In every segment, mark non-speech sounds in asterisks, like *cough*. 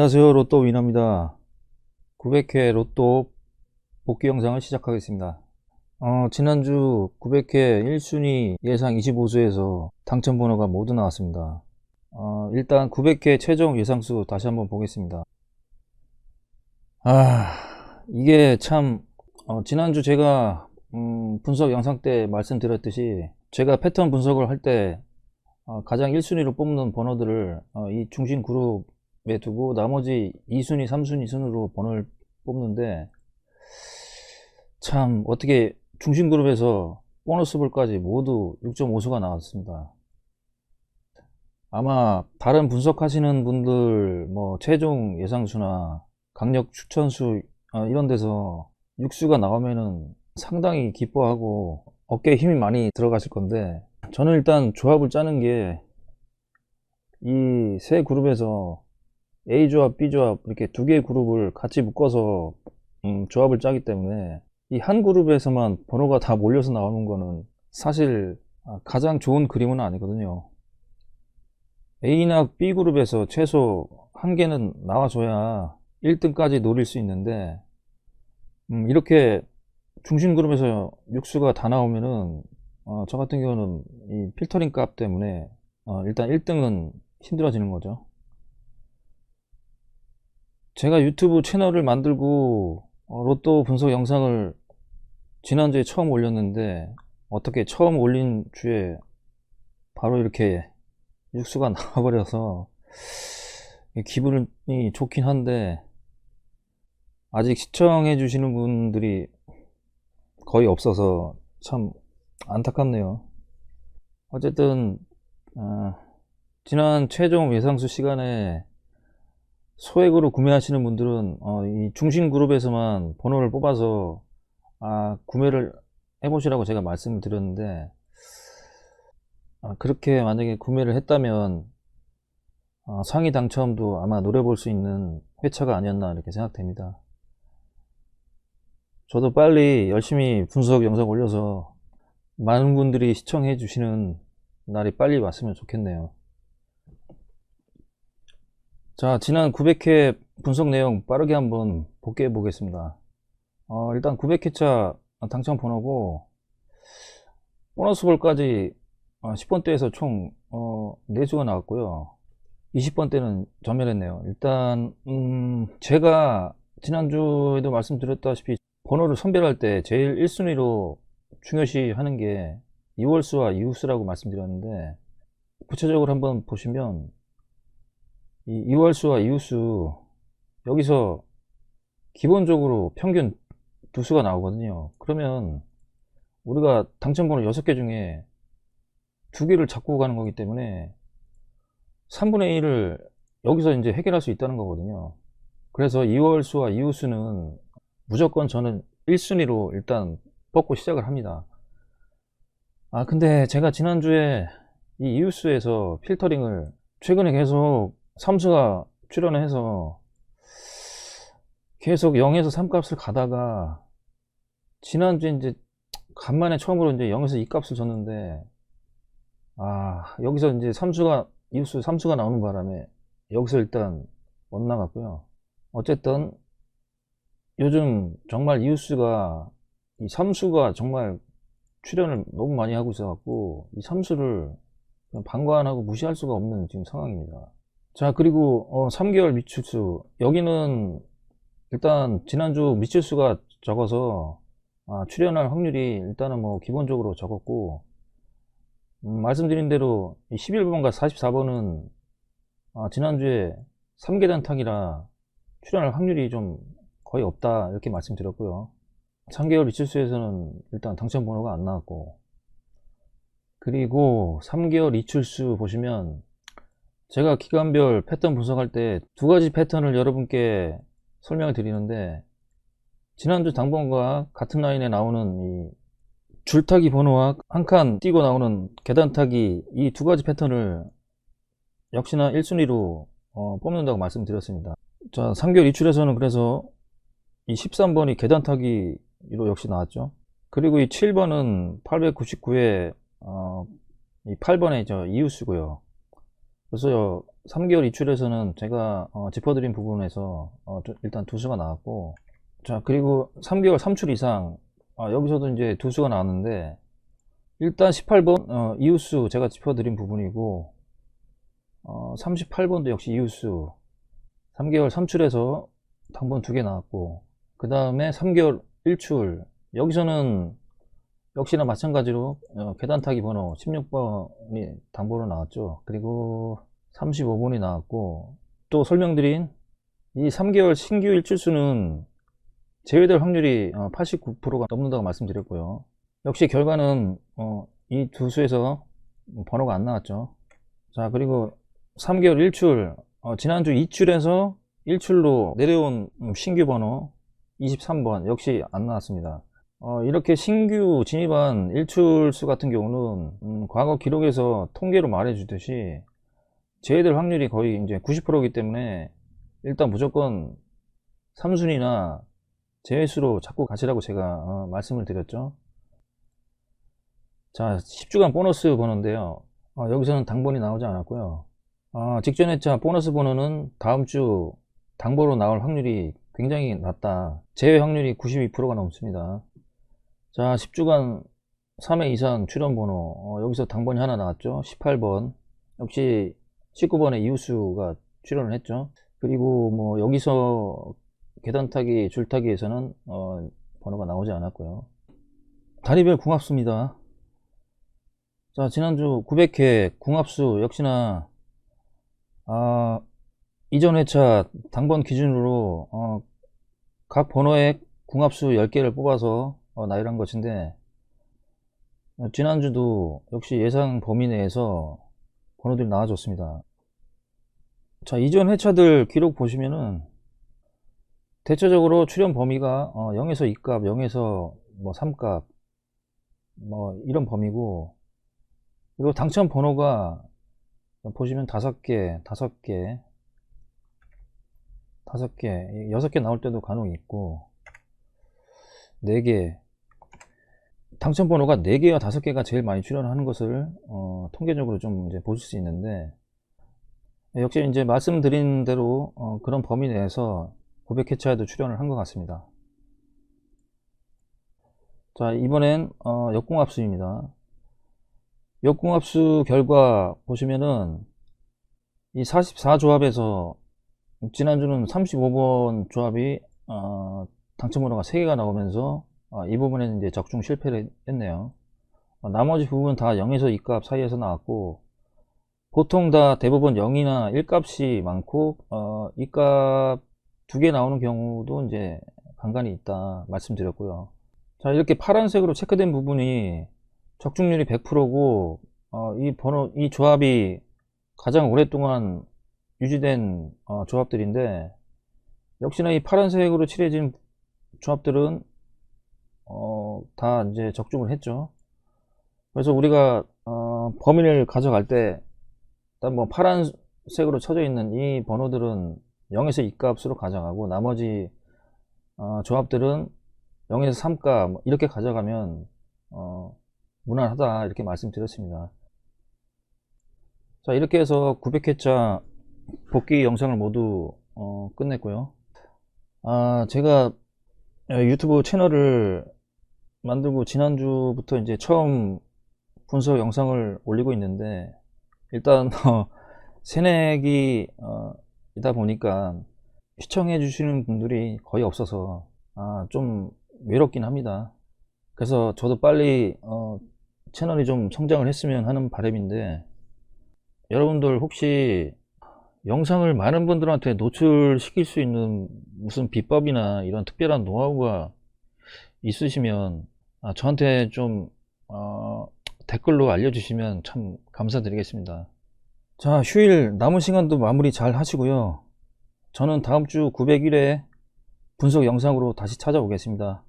안녕하세요. 로또 위너입니다. 900회 로또 복귀 영상을 시작하겠습니다. 어, 지난주 900회 1순위 예상 25수에서 당첨 번호가 모두 나왔습니다. 어, 일단 900회 최종 예상수 다시 한번 보겠습니다. 아, 이게 참, 어, 지난주 제가, 음, 분석 영상 때 말씀드렸듯이, 제가 패턴 분석을 할 때, 어, 가장 1순위로 뽑는 번호들을, 어, 이 중심 그룹 에 두고, 나머지 2순위, 3순위 순으로 번호를 뽑는데, 참, 어떻게 중심 그룹에서 보너스 볼까지 모두 6.5수가 나왔습니다. 아마 다른 분석하시는 분들 뭐 최종 예상수나 강력 추천수 어, 이런 데서 육수가 나오면은 상당히 기뻐하고 어깨에 힘이 많이 들어가실 건데 저는 일단 조합을 짜는 게 이 세 그룹에서 A 조합, B 조합 이렇게 두 개의 그룹을 같이 묶어서 음, 조합을 짜기 때문에 이 한 그룹에서만 번호가 다 몰려서 나오는 거는 사실 아, 가장 좋은 그림은 아니거든요. A나 B그룹에서 최소 한 개는 나와줘야 1등까지 노릴 수 있는데, 음, 이렇게 중심 그룹에서 육수가 다 나오면은, 어, 저 같은 경우는 이 필터링 값 때문에, 어, 일단 1등은 힘들어지는 거죠. 제가 유튜브 채널을 만들고, 어, 로또 분석 영상을 지난주에 처음 올렸는데, 어떻게 처음 올린 주에 바로 이렇게 육수가 *laughs* 나와버려서 기분이 좋긴 한데 아직 시청해 주시는 분들이 거의 없어서 참 안타깝네요. 어쨌든 어, 지난 최종 예상수 시간에 소액으로 구매하시는 분들은 어, 이 중심 그룹에서만 번호를 뽑아서 아, 구매를 해보시라고 제가 말씀을 드렸는데 아, 그렇게 만약에 구매를 했다면 어, 상위 당첨도 아마 노려볼 수 있는 회차가 아니었나 이렇게 생각됩니다. 저도 빨리 열심히 분석 영상 올려서 많은 분들이 시청해 주시는 날이 빨리 왔으면 좋겠네요. 자, 지난 900회 분석 내용 빠르게 한번 복귀해 보겠습니다. 어, 일단 900회차 당첨 번호고 보너스 볼까지 10번대에서 총 어, 4수가 나왔고요. 20번대는 전멸했네요. 일단 음, 제가 지난주에도 말씀드렸다시피 번호를 선별할 때 제일 1순위로 중요시 하는 게 2월수와 이웃수라고 말씀드렸는데 구체적으로 한번 보시면 이 2월수와 이웃수 여기서 기본적으로 평균 두 수가 나오거든요. 그러면 우리가 당첨번호 6개 중에 두 개를 잡고 가는 거기 때문에 3분의 1을 여기서 이제 해결할 수 있다는 거거든요. 그래서 2월수와 이웃수는 무조건 저는 1순위로 일단 뽑고 시작을 합니다. 아, 근데 제가 지난주에 이 이웃수에서 필터링을 최근에 계속 삼수가 출연을 해서 계속 0에서 3 값을 가다가 지난주에 이제 간만에 처음으로 이제 0에서 2 값을 줬는데 아, 여기서 이제 삼수가, 이웃수 삼수가 나오는 바람에 여기서 일단 못 나갔고요. 어쨌든 요즘 정말 이웃수가 이 삼수가 정말 출연을 너무 많이 하고 있어 갖고 이 삼수를 방관하고 무시할 수가 없는 지금 상황입니다. 자, 그리고 어, 3개월 미출수. 여기는 일단 지난주 미출수가 적어서 아, 출연할 확률이 일단은 뭐 기본적으로 적었고 음, 말씀드린 대로 11번과 44번은 아, 지난주에 3계단 타기라 출연할 확률이 좀 거의 없다 이렇게 말씀드렸고요 3개월 이출수에서는 일단 당첨 번호가 안 나왔고 그리고 3개월 이출수 보시면 제가 기간별 패턴 분석할 때 두 가지 패턴을 여러분께 설명을 드리는데 지난주 당번과 같은 라인에 나오는 이 줄타기 번호와 한칸 띄고 나오는 계단 타기 이 두 가지 패턴을 역시나 1순위로 어, 뽑는다고 말씀드렸습니다. 자, 3개월 이출에서는 그래서 이 13번이 계단 타기로 역시 나왔죠. 그리고 이 7번은 899에 어, 이 8번에 저 이웃수고요. 그래서 3개월 이출에서는 제가 어, 짚어드린 부분에서 어, 두- 일단 두 수가 나왔고 자 그리고 3개월 3출 이상 아, 여기서도 이제 두 수가 나왔는데 일단 18번 어, 이웃수 제가 짚어드린 부분이고 어, 38번도 역시 이웃수 3개월 3출에서 당번 두 개 나왔고 그 다음에 3개월 1출 여기서는 역시나 마찬가지로 어, 계단 타기 번호 16번이 당번으로 나왔죠. 그리고 35번이 나왔고 또 설명드린 이 3개월 신규 일출수는 제외될 확률이 89%가 넘는다고 말씀드렸고요. 역시 결과는 어, 이두 수에서 번호가 안 나왔죠. 자 그리고 3개월 일출 어, 지난주 2출에서 1출로 내려온 음, 신규 번호 23번 역시 안 나왔습니다 어, 이렇게 신규 진입한 일출수 같은 경우는 음, 과거 기록에서 통계로 말해 주듯이 제외될 확률이 거의 이제 90%이기 때문에 일단 무조건 3순위나 제외수로 잡고 가시라고 제가 어, 말씀을 드렸죠. 자 10주간 보너스 번호인데요. 어, 여기서는 당번이 나오지 않았고요. 어, 직전 회차 보너스 번호는 다음 주 당번으로 나올 확률이 굉장히 낮다. 제외 확률이 92%가 넘습니다 자 10주간 3회 이상 출연 번호. 어, 여기서 당번이 하나 나왔죠. 18번. 역시 19번의 이웃수가 출연을 했죠. 그리고 뭐 여기서 계단 타기 줄타기에서는 어, 번호가 나오지 않았고요. 다리별 궁합수입니다. 자 지난주 900회 궁합수 역시나 아, 이전 회차 당번 기준으로 어, 각 번호의 궁합수 10개를 뽑아서 어, 나열한 것인데 어, 지난주도 역시 예상 범위 내에서 번호들이 나와줬습니다. 자 이전 회차들 기록 보시면은 대체적으로 출현 범위가 어, 0에서 2값 0에서 뭐 3값 뭐 이런 범위고 그리고 당첨 번호가 보시면 다섯 개, 다섯 개, 다섯 개, 여섯 개 나올 때도 간혹 있고, 네 개. 당첨 번호가 네 개와 다섯 개가 제일 많이 출연하는 것을 어, 통계적으로 좀 이제 보실 수 있는데, 역시 이제 말씀드린 대로 어, 그런 범위 내에서 900회차에도 출연을 한 것 같습니다. 자, 이번엔 어, 역공합수입니다. 역공합수 결과 보시면은 이 44조합에서 지난주는 35번 조합이 어, 당첨 번호가 3개가 나오면서 어, 이 부분에는 이제 적중 실패를 했네요. 어, 나머지 부분 다 0에서 2값 사이에서 나왔고 보통 다 대부분 0이나 1값이 많고 어, 2값 두 개 나오는 경우도 이제 간간히 있다 말씀드렸고요. 자 이렇게 파란색으로 체크된 부분이 적중률이 100%고 어, 이 번호 이 조합이 가장 오랫동안 유지된 어, 조합들인데 역시나 이 파란색으로 칠해진 조합들은 어, 다 이제 적중을 했죠. 그래서 우리가 어, 범위를 가져갈 때 일단 뭐 파란색으로 쳐져 있는 이 번호들은 0에서 2값으로 가져가고 나머지 어, 조합들은 0에서 3값 뭐 이렇게 가져가면 어, 무난하다 이렇게 말씀드렸습니다. 자 이렇게 해서 900회차 복귀 영상을 모두 어, 끝냈고요. 아 제가 유튜브 채널을 만들고 지난주부터 이제 처음 분석 영상을 올리고 있는데 일단 *laughs* 어, 새내기 어, 이다 보니까 시청해 주시는 분들이 거의 없어서 아, 좀 외롭긴 합니다. 그래서 저도 빨리 어, 채널이 좀 성장을 했으면 하는 바람인데 여러분들 혹시 영상을 많은 분들한테 노출시킬 수 있는 무슨 비법이나 이런 특별한 노하우가 있으시면 아, 저한테 좀 어, 댓글로 알려주시면 참 감사드리겠습니다. 자 휴일 남은 시간도 마무리 잘 하시고요. 저는 다음 주 901회 분석 영상으로 다시 찾아오겠습니다.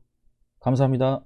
감사합니다.